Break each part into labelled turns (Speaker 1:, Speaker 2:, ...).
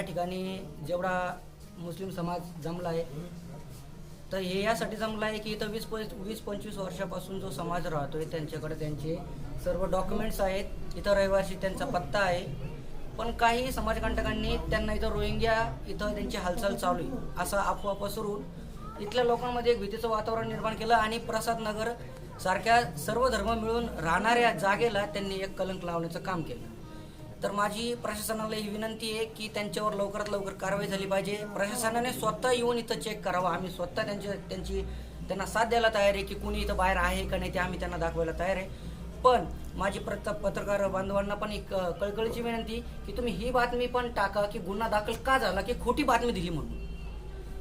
Speaker 1: ठिकाणी जेवढा मुस्लिम समाज जमला आहे तर हे यासाठी जमलं आहे की इथं वीस पंच वीस पंचवीस वर्षापासून जो समाज राहतो आहे त्यांच्याकडे त्यांचे सर्व डॉक्युमेंट्स आहेत. इथं रहिवासी त्यांचा पत्ता आहे. पण काही समाजकंटकांनी त्यांना इथं रोहिंग्या इथं त्यांची हालचाल चालू आहे असा अफवा पसरून इथल्या लोकांमध्ये एक भीतीचं वातावरण निर्माण केलं आणि प्रसाद नगर सारख्या सर्व धर्म मिळून राहणाऱ्या जागेला त्यांनी एक कलंक लावण्याचं काम केलं. तर माझी प्रशासनाला ही विनंती आहे की त्यांच्यावर लवकरात लवकर कारवाई झाली पाहिजे. प्रशासनाने स्वतः येऊन इथं चेक करावा. आम्ही स्वतः त्यांच्या त्यांची त्यांना साथ द्यायला तयार आहे की कुणी इथं बाहेर आहे का नाही ते आम्ही त्यांना दाखवायला तयार आहे. पण माझी प्रत पत्रकार बांधवांना पण एक कळकळीची विनंती की तुम्ही ही बातमी पण टाका की गुन्हा दाखल का झाला की खोटी बातमी दिली म्हणून.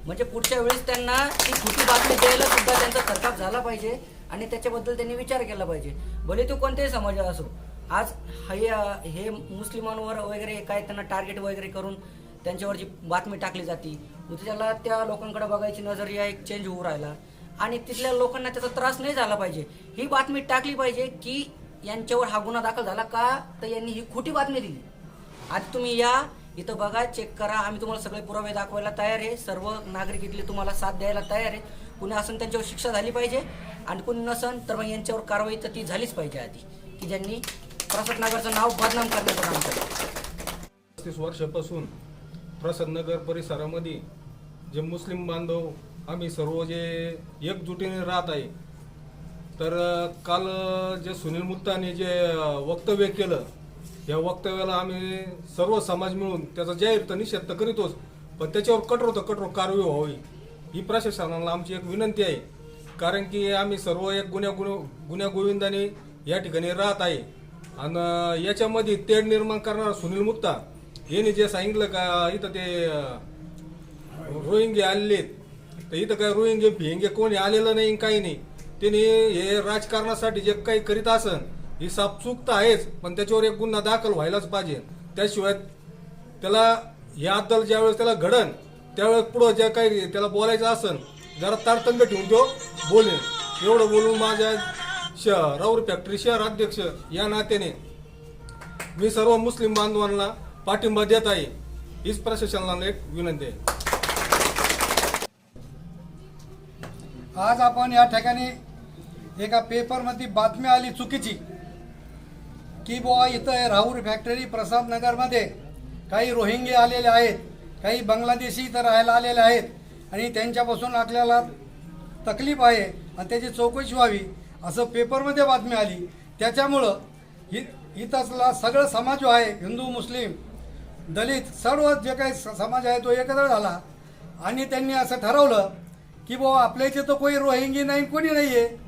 Speaker 1: म्हणजे पुढच्या वेळेस त्यांना ती खोटी बातमी द्यायला सुद्धा त्यांचा थरकाप झाला पाहिजे आणि त्याच्याबद्दल त्यांनी विचार केला पाहिजे. भले तो कोणत्याही समाजात असो आज हे हे मुस्लिमांवर वगैरे काय त्यांना टार्गेट वगैरे करून त्यांच्यावर जी बातमी टाकली जाते. त्याला त्या लोकांकडे बघायची नजरिया एक चेंज होऊ राहिला. आणि तिथल्या लोकांना त्याचा त्रास नाही झाला पाहिजे. ही बातमी टाकली पाहिजे की यांच्यावर हा गुन्हा दाखल झाला का? तर यांनी ही खोटी बातमी दिली. आज तुम्ही या इथं बघा चेक करा. आम्ही तुम्हाला सगळे पुरावे दाखवायला तयार आहे. सर्व नागरिक इथले तुम्हाला साथ द्यायला तयार आहे कुणी असून त्यांच्यावर शिक्षा झाली पाहिजे. आणि कुणी नसन तर मग यांच्यावर कारवाई तर ती झालीच पाहिजे आधी. की ज्यांनी प्रसाद नगरचं नाव बदनाम करण्याचं काम केलं
Speaker 2: पस्तीस वर्षापासून प्रसादनगर परिसरामध्ये जे मुस्लिम बांधव आम्ही सर्व जे एकजुटीने राहत आहे तर काल जे सुनील मुत्ताने जे वक्तव्य केलं या वक्तव्याला आम्ही सर्व समाज मिळून त्याचा जाहीर तर निषेध तर करीतोच पण त्याच्यावर कठोर तर कठोर कारवाई व्हावी ही प्रशासनाला आमची एक विनंती आहे. कारण की आम्ही सर्व एक गुन्ह्या गुन्ह गुन्ह्या गोविंदाने या ठिकाणी राहत आहे. आणि याच्यामध्ये तेढ निर्माण करणारा सुनील मुत्ता यांनी जे सांगितलं का इथं ते रोहिंगे आलेत आहेत. तर इथं काय रोहिंगे फिंगे कोणी आलेलं नाही काही नाही. त्याने हे राजकारणासाठी जे काही करीत असन ही सापचूक तर आहेच पण त्याच्यावर एक गुन्हा दाखल व्हायलाच पाहिजे. त्याशिवाय त्याला या अद्दल ज्यावेळेस त्याला घडन त्यावेळेस पुढं जे काही त्याला बोलायचं असन जरा तारतंग ठेवून तो बोलेन. एवढं बोलून माझ्या श फॅक्टरी शहर अध्यक्ष या नात्याने. मी सर्व मुस्लिम बांधवांना पाठिंबा देत आहे. हीच प्रशासनाला एक विनंती आहे.
Speaker 3: आज आपण या ठिकाणी एका पेपरमध्ये बातमी आली चुकीची. की बुवा इथं राहुल फॅक्टरी प्रसाद नगरमध्ये काही रोहिंगे आलेले आहेत काही बांगलादेशी इथं राहायला आलेले आहेत. आणि त्यांच्यापासून आपल्याला तकलीफ आहे आणि त्याची चौकशी व्हावी. असं पेपरमध्ये बातमी आली. त्याच्यामुळं हि इथंचला सगळं समाज जो आहे हिंदू मुस्लिम दलित सर्व जे काही स- समाज आहे तो एकत्र झाला. आणि त्यांनी असं ठरवलं की बुवा आपल्या इथे तर कोणी रोहिंगी नाही कोणी नाही आहे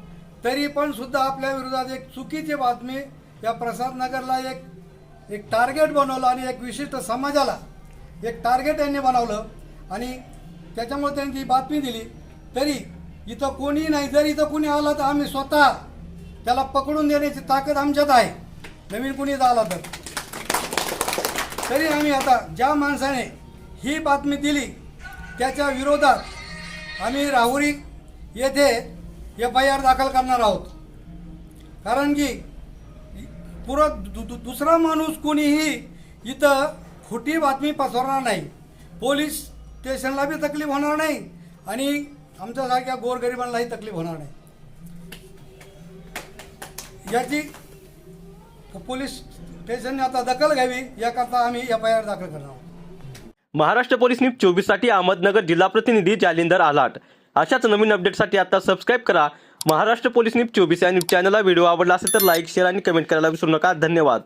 Speaker 3: तरी पण सुद्धा आपल्या विरोधात एक चुकीची बातमी या प्रसाद नगरला एक एक टार्गेट बनवलं आणि एक विशिष्ट समाजाला एक टार्गेट यांनी बनवलं. आणि त्याच्यामुळे त्यांनी ती बातमी दिली. तरी इथं कोणी नाही जर इथं कोणी आलं तर आम्ही स्वतः त्याला पकडून देण्याची ताकद आमच्यात आहे. नवीन कोणी आला तर. तरी आम्ही आता ज्या माणसाने ही बातमी दिली त्याच्या विरोधात आम्ही राहुरी येथे एफ आय आर दाखल करणार आहोत. कारण की पुरं दु, दु, दुसरा माणूस कोणीही इथं खोटी बातमी पसरणार नाही. पोलीस स्टेशनला बी तकलीफ होणार नाही आणि आमच्यासारख्या गोरगरिबांनाही तकलीफ होणार नाही. याची पोलीस स्टेशनने आता दखल घ्यावी याकरता आम्ही एफ आय आर दाखल करणार आहोत.
Speaker 4: महाराष्ट्र पोलीस न्यूज चोवीससाठी अहमदनगर जिल्हा प्रतिनिधी जालिंदर आलाट. अशाच नवीन अपडेटसाठी आता सबस्क्राईब करा. महाराष्ट्र पोलीस न्यूज चोवीस या न्यूज चॅनलला व्हिडिओ आवडला असेल तर लाईक शेअर आणि कमेंट करायला विसरू नका. धन्यवाद.